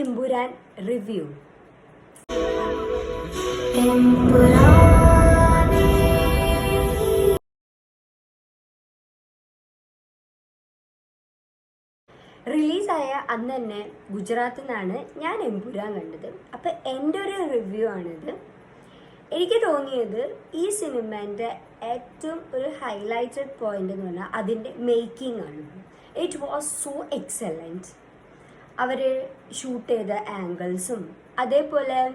Empuraan review. റിലീസായ അന്ന് തന്നെ ഗുജറാത്തിൽ നിന്നാണ് ഞാൻ എമ്പുരാൻ കണ്ടത്. അപ്പം എന്റെ ഒരു റിവ്യൂ ആണിത്. എനിക്ക് തോന്നിയത് ഈ സിനിമേന്റെ ഏറ്റവും ഒരു ഹൈലൈറ്റഡ് പോയിന്റ് എന്ന് പറഞ്ഞാൽ അതിന്റെ മേക്കിംഗ് ആണ്. ഇറ്റ് വാസ് സോ എക്സലന്റ് അവർ ഷൂട്ട് ചെയ്ത ആംഗിൾസും അതേപോലെ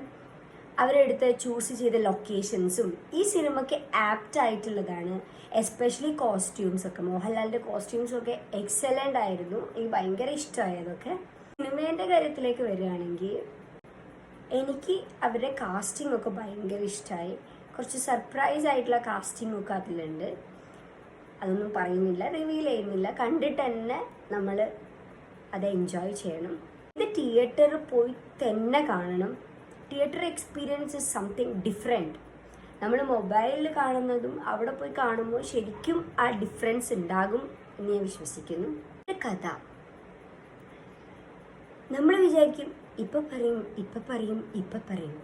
അവരെടുത്ത് ചൂസ് ചെയ്ത ലൊക്കേഷൻസും ഈ സിനിമയ്ക്ക് ആപ്റ്റ് ആയിട്ടുള്ളതാണ്. എസ്പെഷ്യലി കോസ്റ്റ്യൂംസ് ഒക്കെ. മോഹൻലാലിന്റെ കോസ്റ്റ്യൂംസ് ഒക്കെ എക്സലന്റ് ആയിരുന്നു. എനിക്ക് ഭയങ്കര ഇഷ്ടമായതൊക്കെ. സിനിമേന്റെ കാര്യത്തിലേക്ക് വരികയാണെങ്കിൽ എനിക്ക് അവരുടെ കാസ്റ്റിംഗ് ഒക്കെ ഭയങ്കര ഇഷ്ടമായി. കുറച്ച് സർപ്രൈസ് ആയിട്ടുള്ള കാസ്റ്റിംഗ് ഒക്കെ അതിലുണ്ട്. അതൊന്നും പറയുന്നില്ല റിവീൽ ചെയ്യുന്നില്ല. കണ്ടിട്ട് തന്നെ നമ്മൾ അത് എൻജോയ് ചെയ്യണം. ഇത് തിയേറ്ററിൽ പോയി തന്നെ കാണണം. Theatre experience is something different നമ്മൾ മൊബൈലിൽ കാണുന്നതും അവിടെ പോയി കാണുമ്പോൾ ശരിക്കും ആ ഡിഫറൻസ് ഉണ്ടാകും എന്ന് ഞാൻ വിശ്വസിക്കുന്നു. കഥ. നമ്മൾ വിചാരിക്കും ഇപ്പം പറയും ഇപ്പം പറയും ഇപ്പം പറയും.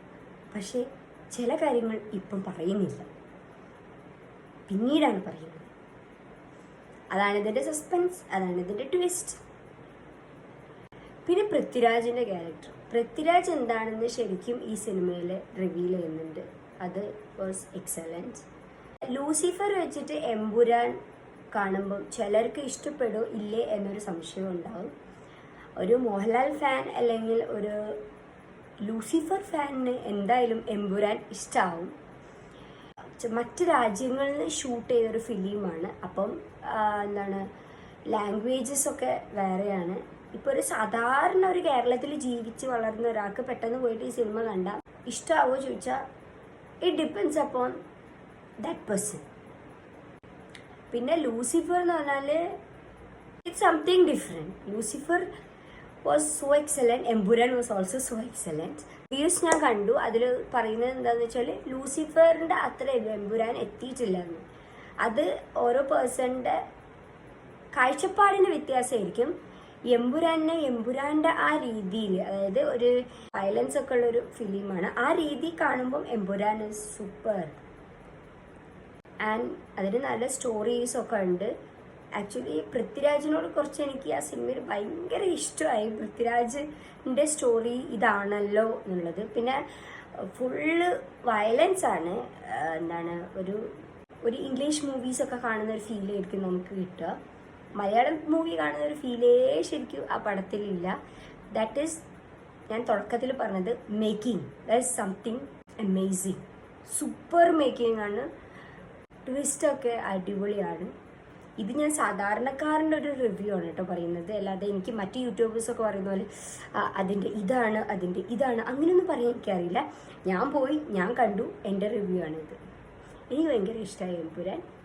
പക്ഷേ ചില കാര്യങ്ങൾ ഇപ്പം പറയുന്നില്ല. പിന്നീടാണ് പറയുന്നത്. അതാണ് ഇതിന്റെ സസ്പെൻസ് അതാണ് ഇതിന്റെ ട്വിസ്റ്റ് പിന്നെ പൃഥ്വിരാജിന്റെ ക്യാരക്ടർ പൃഥ്വിരാജ് എന്താണെന്ന് ശരിക്കും ഈ സിനിമയിൽ റിവീൽ ചെയ്യുന്നുണ്ട്. അത് വാസ് എക്സലന്റ് ലൂസിഫർ വെച്ചിട്ട് എമ്പുരാൻ കാണുമ്പം ചിലർക്ക് ഇഷ്ടപ്പെടോ ഇല്ലേ എന്നൊരു സംശയം ഉണ്ടാവും. ഒരു മോഹൻലാൽ ഫാൻ അല്ലെങ്കിൽ ഒരു ലൂസിഫർ ഫാനിന് എന്തായാലും എമ്പുരാൻ ഇഷ്ടമാവും മറ്റ് രാജ്യങ്ങളിൽ ഷൂട്ട് ചെയ്തൊരു ഫിലിമാണ് അപ്പം എന്താണ് ലാംഗ്വേജസ് ഒക്കെ വേറെയാണ്. ഇപ്പോൾ ഒരു സാധാരണ ഒരു കേരളത്തിൽ ജീവിച്ച് വളർന്ന ഒരാൾക്ക് പെട്ടെന്ന് പോയിട്ട് ഈ സിനിമ കണ്ട ഇഷ്ടാവോ ചോദിച്ചാൽ it depends upon that person പിന്നെ ലൂസിഫർ എന്ന് പറഞ്ഞാൽ it something different Lucifer was so excellent Empuraan was also so excellent views ഞാൻ കണ്ടു. അതിൽ പറയുന്നത് എന്താണെന്ന് വെച്ചാൽ ലൂസിഫറിന്റെ അത്ര എംപുരാൻ എത്തിയിട്ടില്ല എന്ന് അത് ഓരോ പേഴ്സണിന്റെ കാഴ്ചപ്പാടിന്റെ വ്യത്യാസമായിരിക്കും. എമ്പുരാനെ എമ്പുരാന്റെ ആ രീതിയിൽ അതായത് ഒരു വയലൻസ് ഒക്കെ ഉള്ള ഒരു ഫിലിമാണ്. ആ രീതി കാണുമ്പം എമ്പുരാൻ സൂപ്പർ ആൻഡ് അതിന് നല്ല സ്റ്റോറീസ് ഒക്കെ ഉണ്ട്. ആക്ച്വലി പൃഥ്വിരാജിനോട് കുറച്ച് എനിക്ക് ആ സിനിമയിൽ ഭയങ്കര ഇഷ്ടമായി. പൃഥ്വിരാജിന്റെ സ്റ്റോറി ഇതാണല്ലോ എന്നുള്ളത്. പിന്നെ ഫുള്ള് വയലൻസ് ആണ്. എന്താണ് ഒരു ഒരു ഇംഗ്ലീഷ് മൂവീസ് ഒക്കെ കാണുന്ന ഒരു ഫീൽ ആയിരിക്കും നമുക്ക് കിട്ടുക. മലയാളം മൂവി കാണുന്ന ഒരു ഫീലേ ശരിക്കും ആ പടത്തിലില്ല ദാറ്റ് ഈസ് ഞാൻ തുടക്കത്തിൽ പറഞ്ഞത് making that something amazing super making ആണ്. ട്വിസ്റ്റൊക്കെ അടിപൊളിയാണ്. ഇത് ഞാൻ സാധാരണക്കാരന്റെ ഒരു റിവ്യൂ ആണ് കേട്ടോ പറയുന്നത്. അല്ലാതെ എനിക്ക് മറ്റ് യൂട്യൂബേഴ്സൊക്കെ പറയുന്ന പോലെ "ആ, അതിന്റെ ഇതാണ് അതിന്റെ ഇതാണ് അങ്ങനെയൊന്നും പറയാൻ എനിക്കറിയില്ല ഞാൻ പോയി ഞാൻ കണ്ടു എന്റെ റിവ്യൂ ആണിത് എനിക്ക് ഭയങ്കര ഇഷ്ടമായി എമ്പുരാൻ.